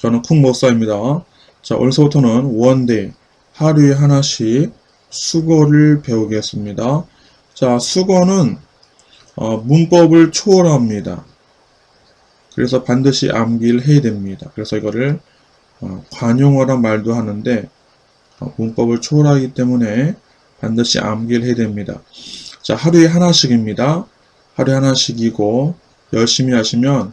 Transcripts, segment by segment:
저는 쿵 목사입니다. 자, 오늘서부터는 원데이, 하루에 하나씩 수거를 배우겠습니다. 자, 수거는 어, 문법을 초월합니다. 그래서 반드시 암기를 해야 됩니다. 그래서 이거를 어, 관용어란 말도 하는데 어, 문법을 초월하기 때문에 반드시 암기를 해야 됩니다. 자, 하루에 하나씩입니다. 하루에 하나씩이고 열심히 하시면 아,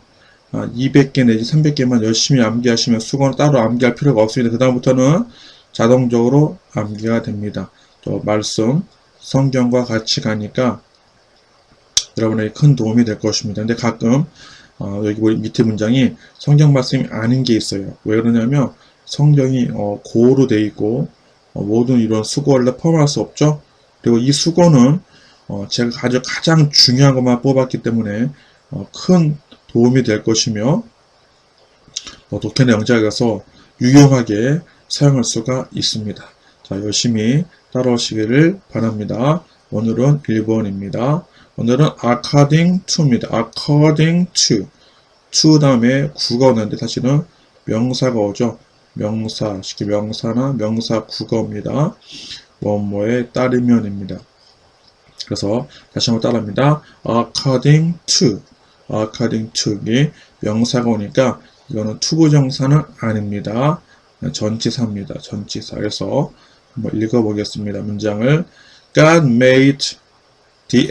200개 내지 300개만 열심히 암기하시면 수거는 따로 암기할 필요가 없습니다. 그 다음부터는 자동적으로 암기가 됩니다. 또 말씀, 성경과 같이 가니까 여러분에게 큰 도움이 될 것입니다. 근데 가끔 어, 여기 밑에 문장이 성경 말씀이 아닌 게 있어요. 왜 그러냐면 성경이 어, 고로 돼 있고 어, 모든 이런 수고를 다 포함할 수 없죠. 그리고 이 수고는 어, 제가 아주 가장 중요한 것만 뽑았기 때문에 어, 큰 도움이 될 것이며 어, 독해내 영작에서 유용하게 사용할 수가 있습니다. 자, 열심히 따라오시기를 바랍니다. 오늘은 1번입니다. 오늘은 according to입니다. according to. to 다음에 구가 오는데 다시는 명사가 오죠. 명사, 쉽게 명사나 명사 구가입니다. 뭐뭐에 따르면입니다. 그래서 다시 한번 따라합니다. according to. According to. 이 명사가 오니까 이거는 투부정사는 아닙니다. 전치사입니다. 전치사. 그래서 한번 읽어보겠습니다. 문장을 God made the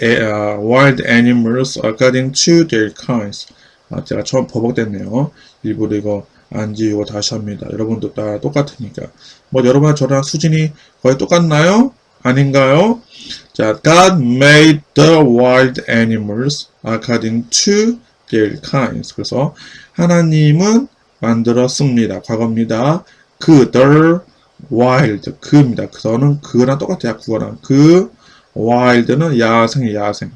wild animals according to their kinds. 아, 제가 처음 버벅댔네요. 일부러 이거 안 지우고 다시 합니다. 여러분도 다 똑같으니까. 뭐 여러분과 저랑 수준이 거의 똑같나요? 아닌가요? 자, God made the wild animals according to their kinds. 그래서 하나님은 만들었습니다. 과거입니다. 그 the wild 그입니다. 그거는 그거랑 똑같아요. 그거랑 그 wild는 야생 야생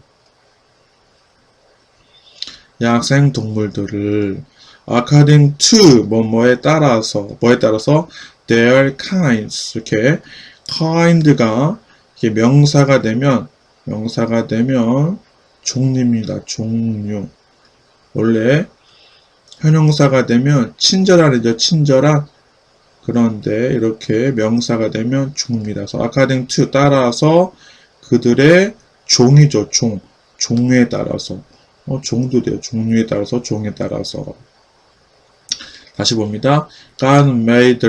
야생 동물들을 according to 뭐뭐에 따라서 뭐에 따라서 their kinds 이렇게 kind가 이게 명사가 되면 명사가 되면 종류입니다. 종류 원래 형용사가 되면 친절한이죠. 친절한 그런데 이렇게 명사가 되면. 그래서 according to 따라서 그들의 종이죠. 종. 종류에 따라서. 어, 종도 돼요. 종류에 따라서 종에 따라서. 다시 봅니다. God made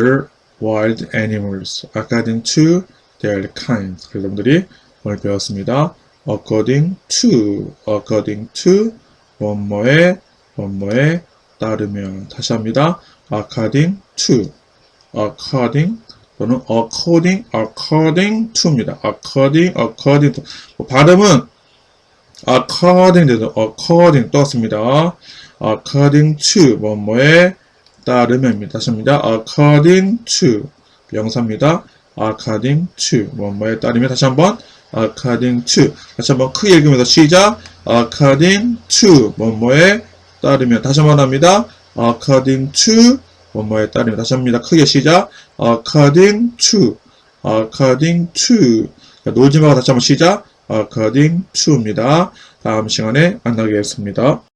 wild animals according to their kinds. 그래서 여러분들이 오늘 배웠습니다. According to, according to 뭐뭐에 뭐뭐에 따르면 다시 합니다. according to, according 또는 according, according to입니다. according, according to. 뭐 발음은 according according 떴습니다. according to 뭐뭐에 따르면입니다. 다시 합니다. according to 명사입니다. According to 뭐뭐에 따르면 다시 한번 according to 다시 한번 크게 읽으면서 시작 according to 뭐뭐에 따르면 다시 한번 합니다. according to 뭐뭐에 따르면 다시 합니다. 크게 시작 according to according to 놀지 말고 다시 한번 시작 according to입니다. 다음 시간에 만나겠습니다.